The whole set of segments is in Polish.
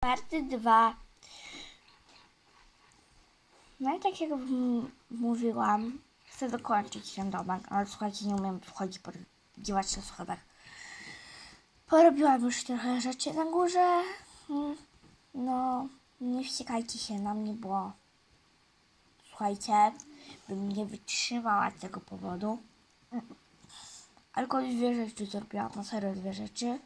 Party 2. No i tak jak mówiłam, chcę dokończyć ten domek, ale słuchajcie, nie umiem wchodzić po działać na schodach. Porobiłam już trochę rzeczy na górze. Mm, No, nie wściekajcie się na mnie, bo słuchajcie, bym nie wytrzymała z tego powodu. Mm. Tylko dwie rzeczy zrobiłam, na serio dwie rzeczy.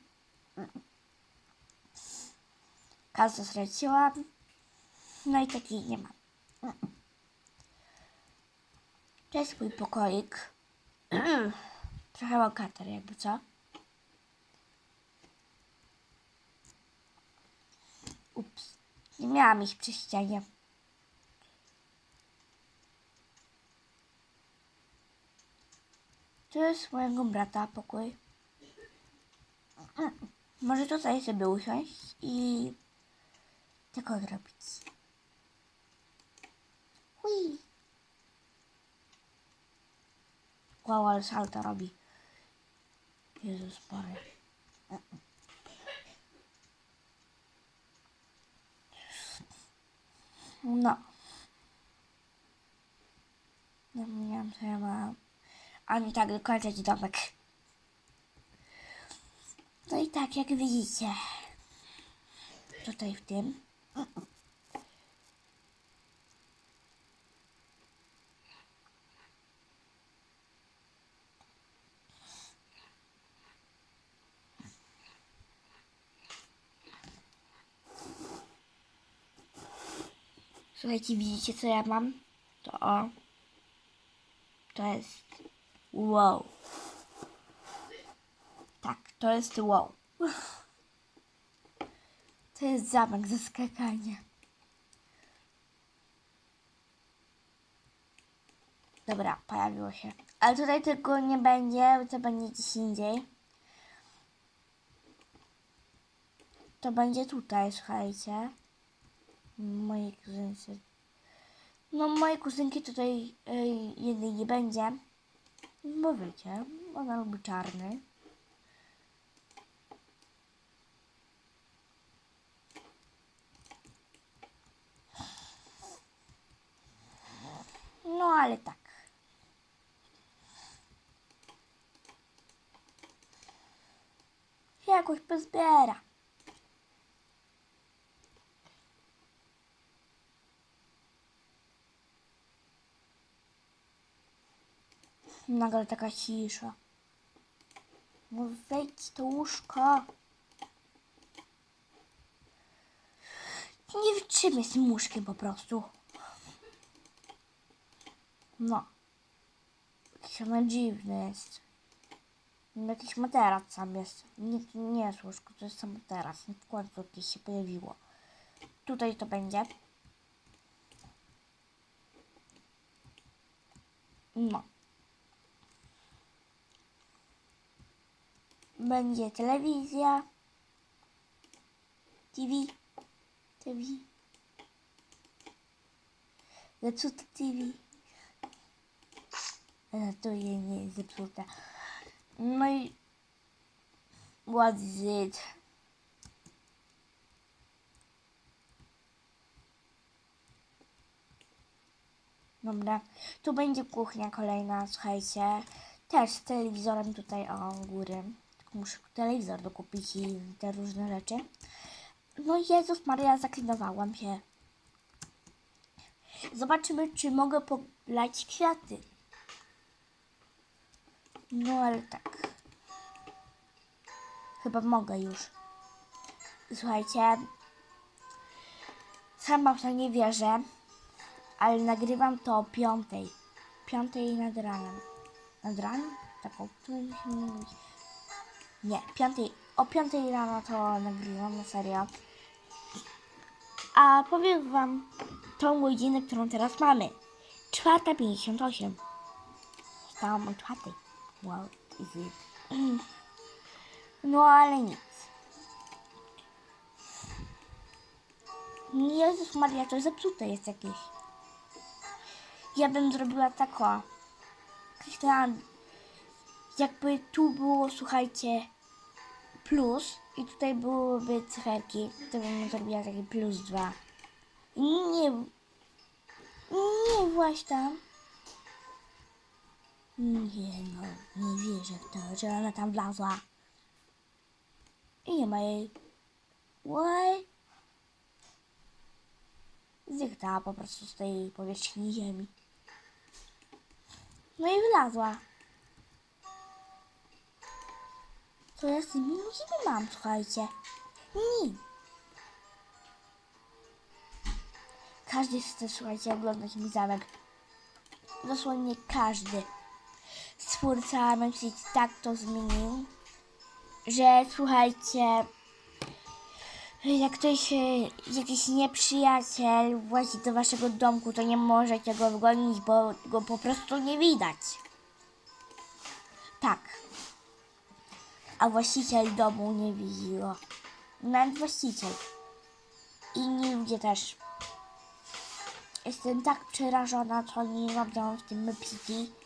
Kasę straciłam. No i takiej nie mam. To jest mój pokoik. Trochę mam jakby co. Ups. Nie miałam ich przy ścianie. To jest mojego brata pokój. Może tutaj sobie usiąść i tego zrobić. Hui. Wow, ale salto robi. Jezus Maria. No. Zapomniałam, co ja mam. A nie tak dokończyć domek. No i tak, jak widzicie. Tutaj w tym. Słuchajcie, widzicie co ja mam? To o. To jest wow. Tak, to jest wow. To jest zamek ze skakania. Dobra, pojawiło się. Ale tutaj tego nie będzie, to będzie gdzieś indziej. To będzie tutaj, słuchajcie. Moje kuzynki. No, moje kuzynki tutaj y, jednej nie będzie. Bo wiecie, ona lubi czarny. No, ale tak. Jakoś pozbiera. Nagle taka cisza. No wejdź to łóżko. Nie wytrzymaj z tym łóżkiem po prostu. No. Ono dziwny jest. Jakiś materac sam jest. Nie, nie jest łóżko, to jest sam materac. W końcu jakieś się pojawiło. Tutaj to będzie. No. Będzie telewizja. TV. TV. Zepsute TV. E, To jej nie jest zepsute. No i... What's it? Dobra, tu będzie kuchnia kolejna, słuchajcie. Też z telewizorem tutaj o góry. Muszę telewizor dokupić i te różne rzeczy. No Jezus Maria, zaklinowałam się. Zobaczymy, czy mogę polać kwiaty. No ale tak. Chyba mogę już. Słuchajcie. Sama w to nie wierzę, ale nagrywam to o piątej. Piątej nad ranem. Nad ranem? Tak o? Nie, piątej. O piątej rano to nagrywam na serio. A powiem wam tą godzinę, którą teraz mamy. Czwarta pięćdziesiąt osiem. Stałam o czwartej. Wow, is it? No ale nic. Jezus Maria, to zepsute jest jakieś. Ja bym zrobiła tak. Myślałam, jakby tu było, słuchajcie, plus i tutaj byłyby cyferki, to bym zrobiła taki plus dwa. Nie, nie właśnie. Nie no, nie wierzę w to, że ona tam wlazła. I nie ma jej. Why? Zniknęła po prostu z tej powierzchni ziemi. No i wylazła. To ja z tymi ludźmi mam, słuchajcie. Nie. Każdy chce, słuchajcie, oglądać mój zamek. Dosłownie każdy. Stwórca MCT tak to zmienił, że słuchajcie, jak ktoś, e, jakiś nieprzyjaciel włazi do waszego domku, to nie możecie go wgonić, bo go po prostu nie widać. Tak. A właściciel domu nie widzi go. Nawet właściciel. Inni ludzie też. Jestem tak przerażona, co oni robią w tym City.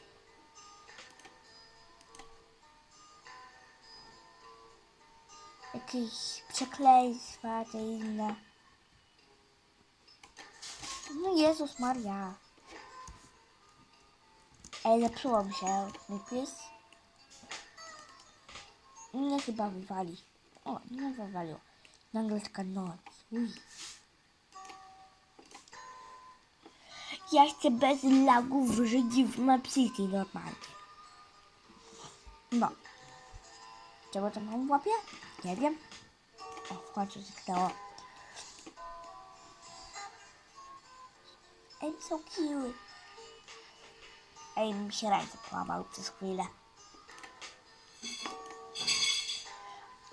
Jakieś przekleństwa, te inne. No Jezus Maria. Ej, zepsuło mi się pies. Mnie chyba wywali. O, nie wywaliło. Nagle taka noc. Uj. Ja chcę bez lagów żyć w Map City normalnie. No. Czego to mam w łapie? Nie wiem. O, w końcu zniknęło. I'm so cute. Ej, mi się ręce połamał przez chwilę.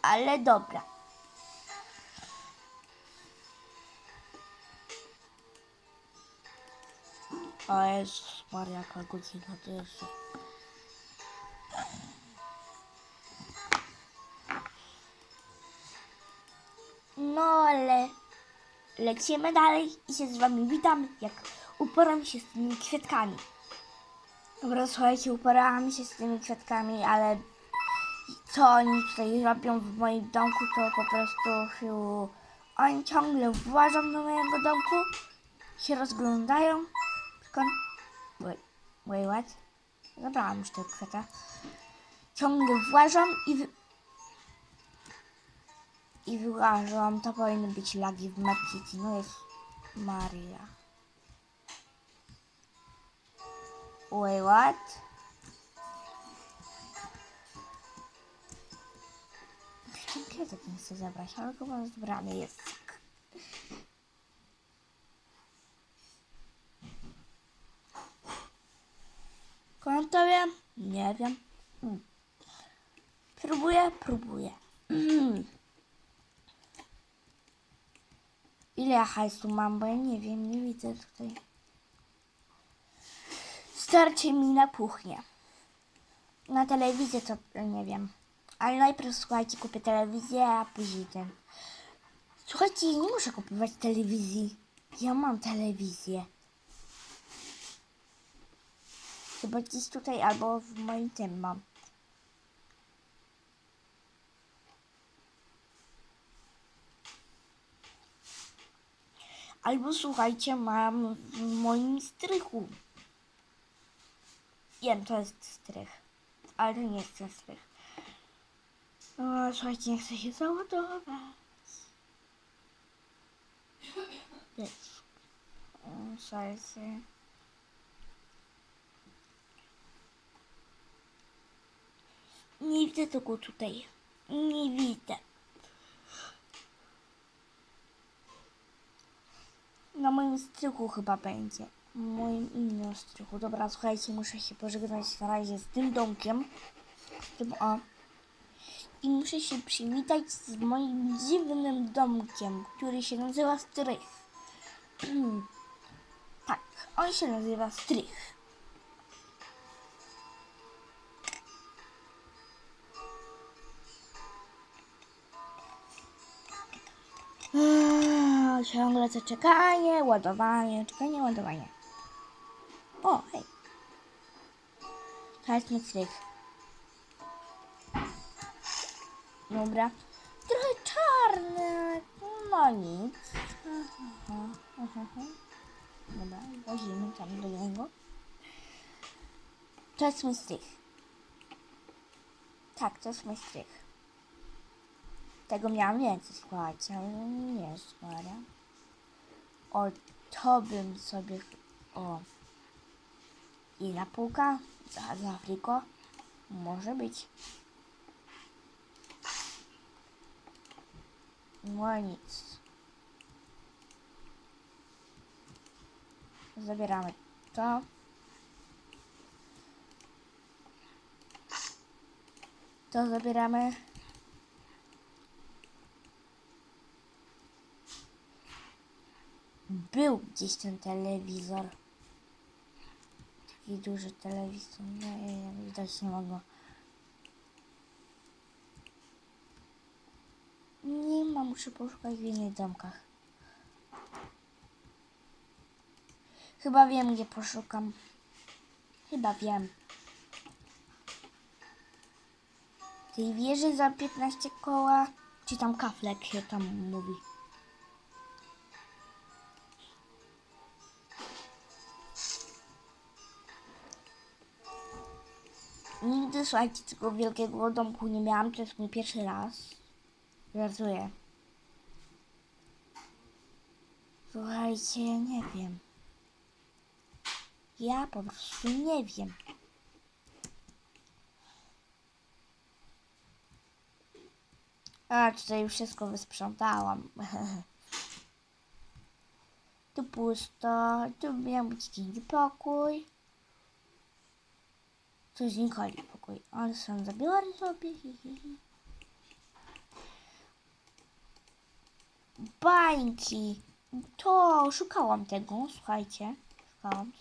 Ale dobra. O Jezus Maria, jaka godzina to jest. Lecimy dalej i się z wami witam, jak uporam się z tymi kwiatkami. Dobra, słuchajcie, uporałam się z tymi kwiatkami, ale co oni tutaj robią w moim domku, to po prostu fiu, oni ciągle włażą do mojego domku, się rozglądają. Skąd? Wait, wait, what? Zabrałam już tego kwiata. Ciągle włażą i. i wyłażą. To powinny być lagi w Map City. No jest Maria. Wait, what? Ten kwiatek nie chcę zabrać, ale chyba zbrany jest. Skąd to wiem? Nie wiem. Mm. Próbuję, próbuję. Mm. Ile ja hajsu mam, bo ja nie wiem, nie widzę tutaj. Starczy mi na kuchnię. Na telewizję to nie wiem. Ale najpierw słuchajcie, kupię telewizję, a później ten. Słuchajcie, nie muszę kupować telewizji. Ja mam telewizję. Chyba gdzieś tutaj albo w moim tym mam. Albo słuchajcie, mam w moim strychu. Wiem, to jest strych. Ale to nie jest ten strych. O, słuchajcie, nie chcę się załadować. O, Słuchajcie. Nie widzę tego tutaj. Nie widzę. Na moim strychu chyba będzie. Moim innym strychu. Dobra, słuchajcie, muszę się pożegnać na razie z tym domkiem. Z tym o. I muszę się przywitać z moim dziwnym domkiem, który się nazywa strych. tak, on się nazywa strych. Ciągle to czekanie, ładowanie, czekanie, ładowanie. O, hej. Mój strych. Dobra. Trochę czarny. No nic. Dobra, łazimy tam do niego. To jest mój strych. Tak, to jest mój strych. Tego miałam więcej, słuchajcie, ale nie Maria. O, to bym sobie... O. Inna półka za, za Afriko. Może być. No nic. Zabieramy to. To zabieramy. Był gdzieś ten telewizor. Taki duży telewizor. Nie, widać nie mogło. Nie ma, muszę poszukać w innych domkach. Chyba wiem, gdzie poszukam. Chyba wiem. Tej wieży za 15 koła, czy tam kaflek się tam mówi. Nigdy, słuchajcie, tego wielkiego domku nie miałam, to jest mój pierwszy raz. Żartuję. Słuchajcie, ja nie wiem. Ja po prostu nie wiem. A, tutaj już wszystko wysprzątałam. tu pusto, tu miał być inny pokój. Tu jest Nikoli pokój, ale sam zabiorę sobie. hi. Bańki. To szukałam tego, słuchajcie. Szukałam.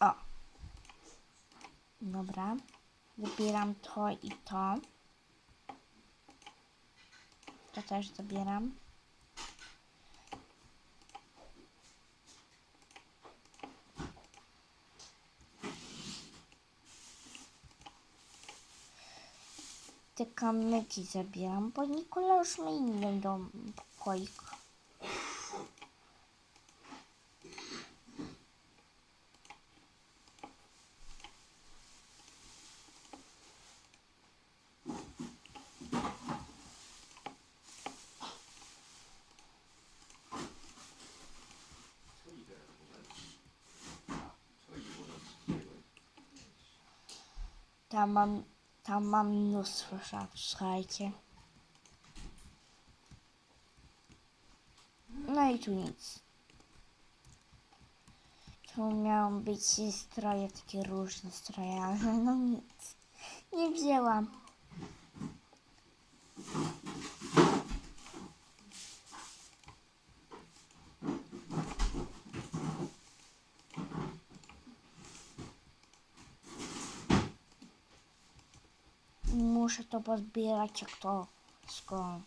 O. Dobra. Zabieram to i to. To też zabieram. Te kamyki zabieram, bo Nikola już ma inny dom, pokoik. Tam mam, tam mam mnóstwo szaf, słuchajcie. No i tu nic. Tu miały być stroje, takie różne stroje, ale no nic. Nie wzięłam. To pozbierać jak to skąd.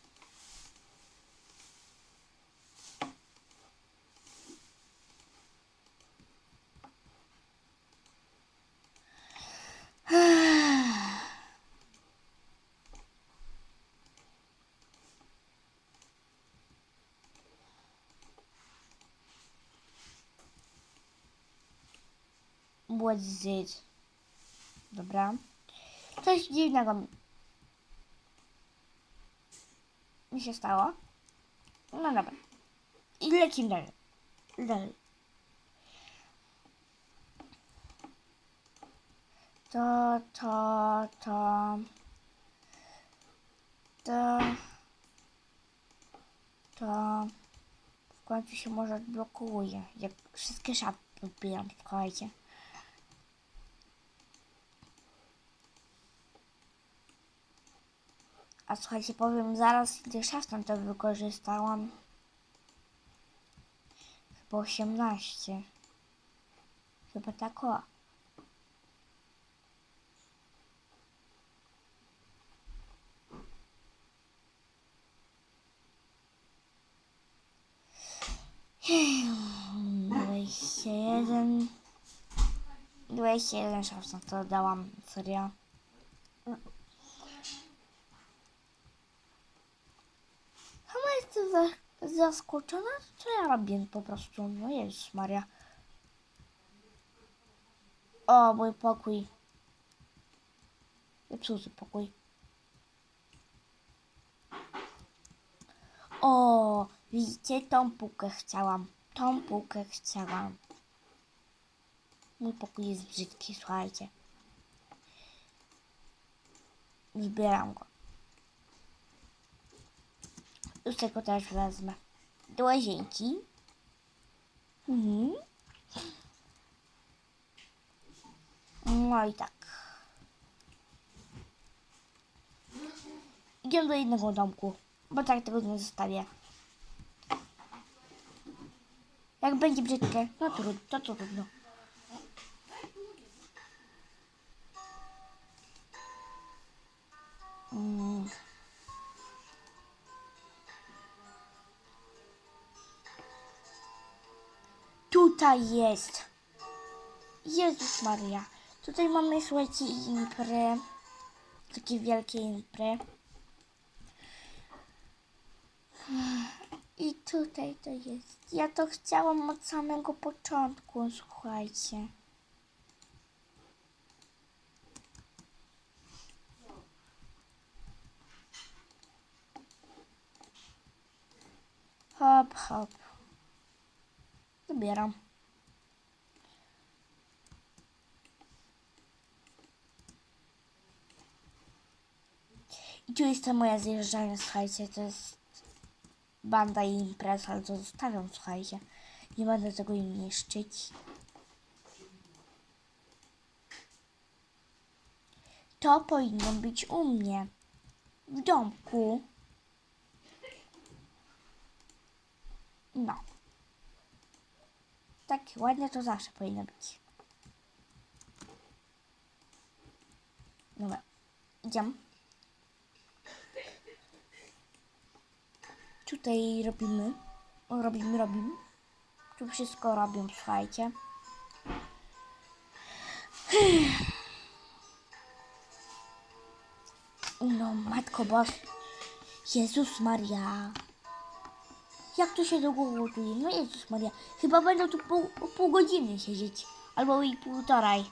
What's it? Dobra. Coś dziwnego mi- się stało. No dobra. I lecimy dalej. Dalej. To, to, to. To. To. W końcu się może odblokuje. Jak wszystkie szafy podbieram, słuchajcie. A słuchajcie, powiem zaraz, ile szaf tam to wykorzystałam. Chyba 18. Chyba tak o. Dwadzieścia jeden, 21 szans na to dałam, serio. Chyba jestem za, zaskoczona, co ja robię po prostu. No Jezus Maria. O, mój pokój. Zepsuty pokój. O, widzicie, tą półkę chciałam. Tą półkę chciałam. Mój pokój jest brzydki, słuchajcie. Zbieram go. Już tego też wezmę. Do łazienki. Mhm. No i tak. Idziemy do innego domku, bo tak tego nie zostawię. Jak będzie brzydkie, no trudno, to trudno. Tutaj jest. Jezus Maria. Tutaj mamy, słuchajcie, imprę. Takie wielkie impry. I tutaj to jest. Ja to chciałam od samego początku, słuchajcie. Hop, hop. Zabieram. Jest ta moja zjeżdżalnia, słuchajcie, to jest banda i impreza, ale to zostawiam, słuchajcie. Nie będę tego im niszczyć. To powinno być u mnie. W domku. No. Tak ładnie to zawsze powinno być. Dobra. Idziemy. Tutaj robimy. Robimy, robimy. Tu wszystko robią, słuchajcie. No, Matko Boż. Jezus Maria. Jak to się długo gotuje? No Jezus Maria. Chyba będą tu pół, pół godziny siedzieć. Albo i półtorej.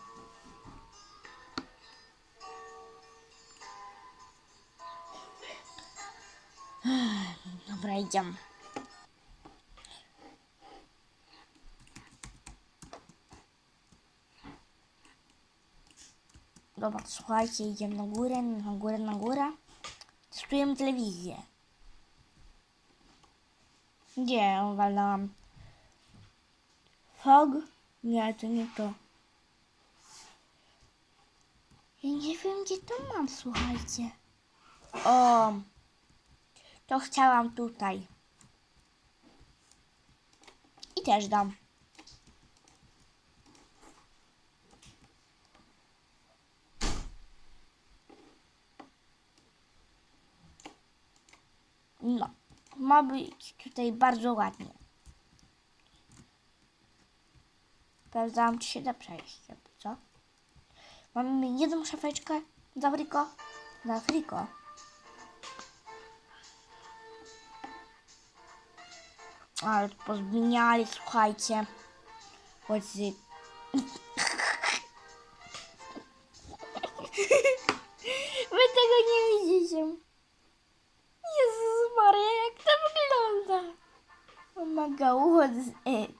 Idziemy. Dobra, słuchajcie, idziemy na górę, na górę, na górę. Testujemy telewizję. Gdzie walnęłam? Fog? Nie, to nie to. Ja nie wiem, gdzie to mam, słuchajcie. O, to chciałam tutaj. I też dam. No, ma być tutaj bardzo ładnie. Sprawdzałam, czy się da przejść. Co? Mamy jedną szafeczkę za friko. Za friko. Ale pozmieniali, słuchajcie. Chodźcie. Wy tego nie widzicie. Jezus Maria, jak to wygląda? What is it?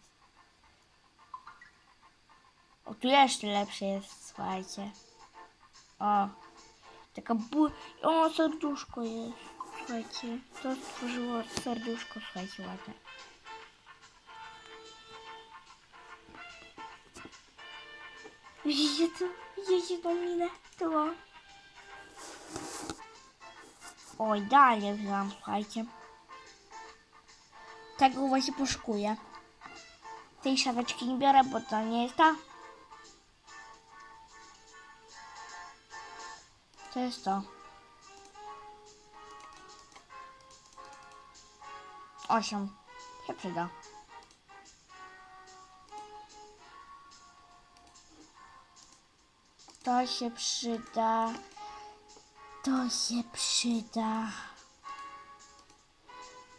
O, tu jeszcze lepsze jest, słuchajcie. O, taka bu... O, serduszko jest, słuchajcie. To stworzyło serduszko, słuchajcie, ładne. Widzicie to? Widzicie tą minę? To. O, idealnie wziąłam, słuchajcie. Tego właśnie poszukuję. Tej szafeczki nie biorę, bo to nie jest ta. To jest to. Osiem. Się przyda. To się przyda. To się przyda.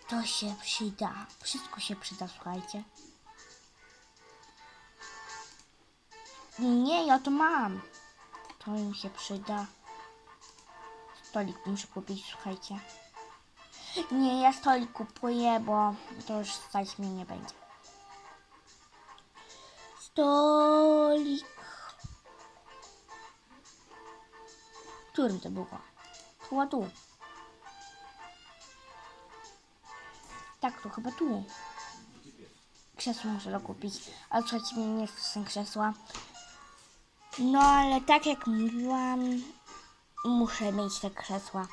To się przyda. Wszystko się przyda, słuchajcie. Nie, ja to mam. To mi się przyda. Stolik muszę kupić, słuchajcie. Nie, ja stolik kupuję, bo to już stać mnie nie będzie. Stolik. Którym to było? Chyba tu. Tak, to chyba tu. Krzesło muszę dokupić. Ale słuchajcie, mnie nie chcą krzesła. No ale tak jak mówiłam, muszę mieć te krzesła.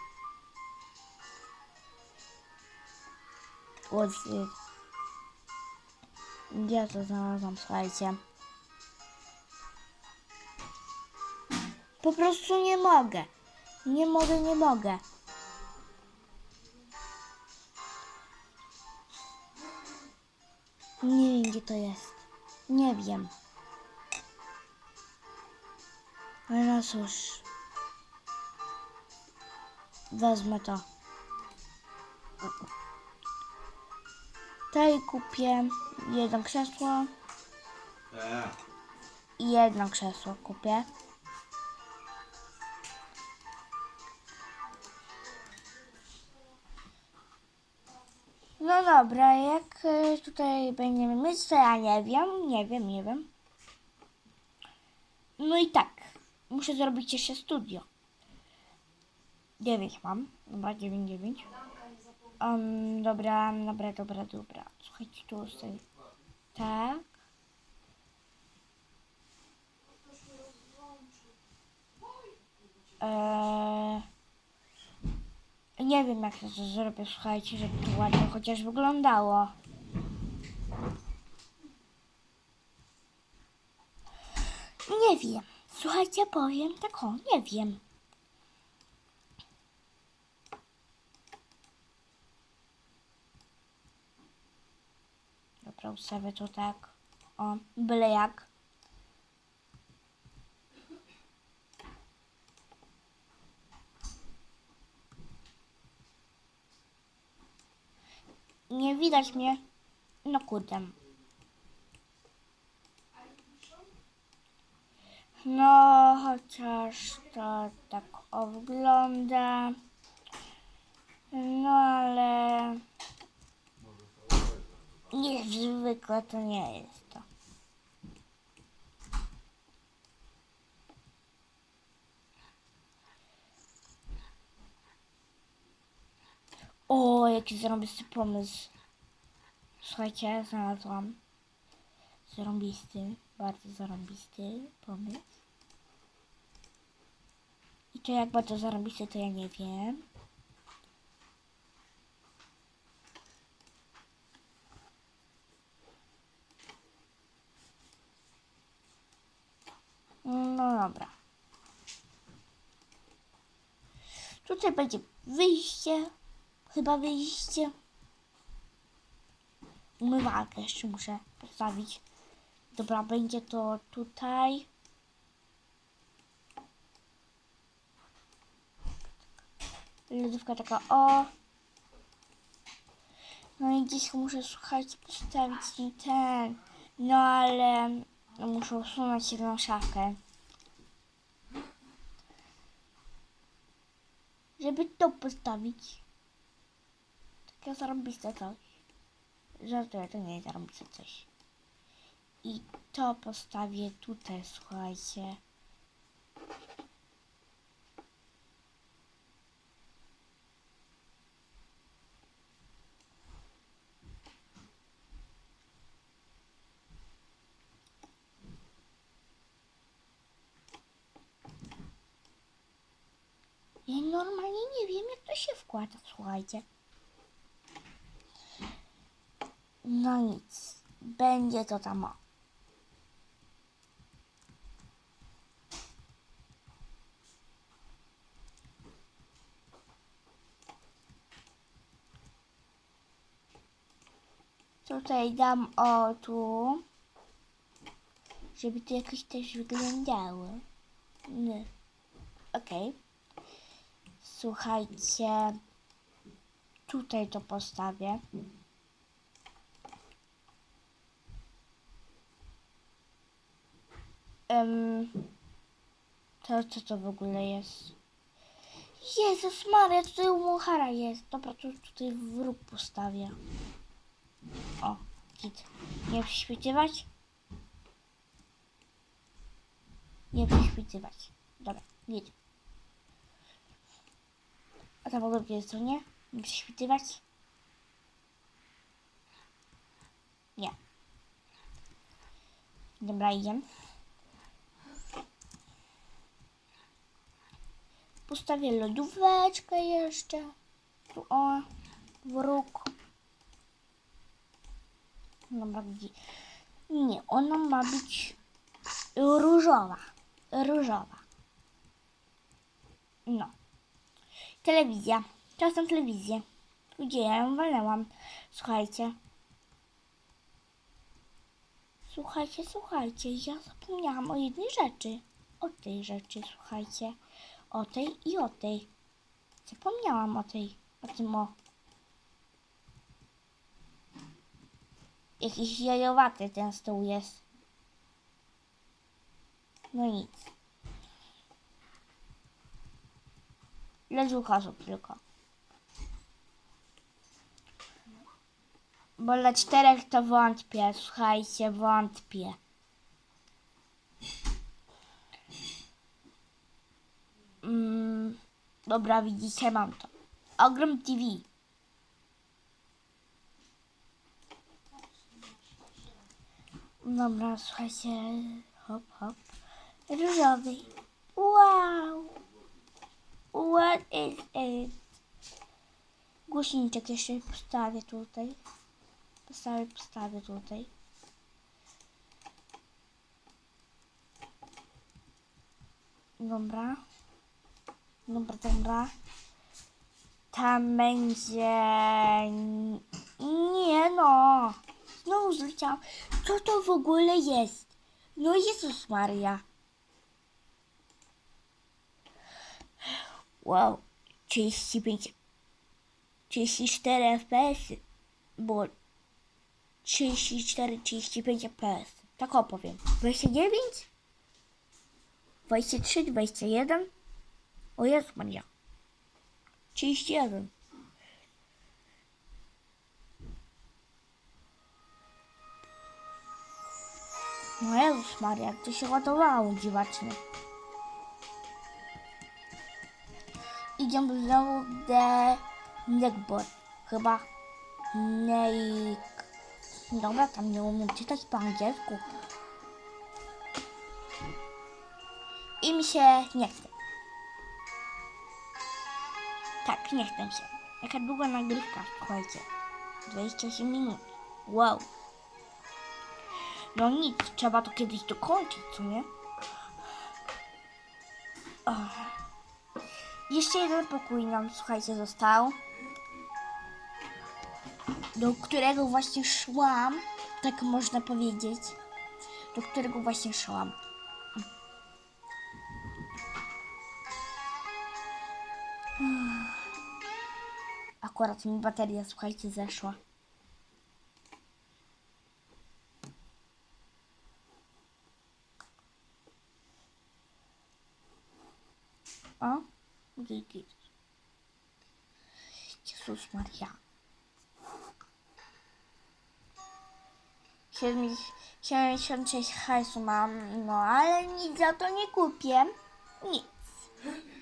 Od, y, ja to znalazłam, słuchajcie. Po prostu nie mogę. Nie mogę, nie mogę. Nie wiem, gdzie to jest. Nie wiem. Ale no cóż. Wezmę to. Tutaj kupię jedno krzesło E, i jedno krzesło kupię. No dobra, jak y, tutaj będziemy mieć, to ja nie wiem, nie wiem, nie wiem. No i tak, muszę zrobić jeszcze studio. 9 mam, dobra, 9, 9. Um, dobra, dobra, dobra, dobra. Słuchajcie, tu sobie. Tak. Eee, nie wiem jak to zrobię, słuchajcie, żeby to ładnie chociaż wyglądało. Nie wiem. Słuchajcie, powiem tak o, nie wiem. Dobra, ustawię to tak. O, byle jak. Nie widać mnie. No kurde. No, chociaż to tak o wygląda. No, ale niezwykle to nie jest to. O, jaki zarąbisty pomysł. Słuchajcie, znalazłam. Zarąbisty, bardzo zarąbisty pomysł. I to jak bardzo zarąbisty, to ja nie wiem. No dobra. Tutaj będzie wyjście. Chyba wyjście. Umywalkę jeszcze muszę postawić. Dobra, będzie to tutaj. Lodówka taka o. No i gdzieś muszę, słuchajcie, postawić ten. No ale no, muszę usunąć jedną szafkę. Żeby to postawić. Takie zarąbiste coś. Żartuję, to nie jest zarąbiste coś. I to postawię tutaj, słuchajcie. Ja normalnie nie wiem, wkłada, słuchajcie. No nic, będzie to tam. Tutaj dam o tu, żeby to jakoś też wyglądało. Nie. Okej. Słuchajcie. Tutaj to postawię. Em, to co to w ogóle jest? Jezus Maria, tutaj u Muchara jest. Dobra, to tutaj wróg postawię. O, git. Nie przyświetywać? Nie przyświetywać. Dobra, git. A tam po drugiej stronie? Nie przyświetywać? Nie. Dobra, idziemy. Postawię lodóweczkę jeszcze. Tu o, wróg. Dobra, gdzie? Nie, ona ma być różowa. Różowa. No. Telewizja. Czas na telewizję. Gdzie ja ją walnęłam? Słuchajcie. Słuchajcie, słuchajcie, ja zapomniałam o jednej rzeczy. O tej rzeczy, słuchajcie. O tej i o tej. Zapomniałam o tej, o tym o. Jakiś jajowaty ten stół jest. No nic. Osób tylko. Bo dla czterech to wątpię, słuchajcie, wątpię. Mm, dobra, widzicie, mam to. Ogrom TV. Dobra, słuchajcie, hop, hop. Różowy. Wow. What is it? Głośniczek jeszcze postawię tutaj. Postawię, postawię tutaj. Dobra. Dobra, dobra. Tam będzie... Nie no. Znowu zleciałam. Co to w ogóle jest? No Jezus Maria. Wow. 35... 34 FPS. Bo 34, 35 FPS. Tak opowiem. 29? 23, 21? O Jezu Maria. 31. No Jezus Maria, jak to się ładowało dziwacznie. Idziemy znowu do Neckboard. Chyba Neik. Dobra, tam nie umiem czytać po angielsku. I mi się nie chce. Tak, nie chcę się. Jaka długa nagrywka, słuchajcie. 28 minut. Wow. No nic, trzeba to kiedyś dokończyć, co nie? Ach. Jeszcze jeden pokój nam, słuchajcie, został. Do którego właśnie szłam, tak można powiedzieć. Do którego właśnie szłam. Akurat mi bateria, słuchajcie, zeszła. O, git. Jezus Maria. Siedemdziesiąt- 76 hajsu mam, no ale nic za to nie kupię. Nic.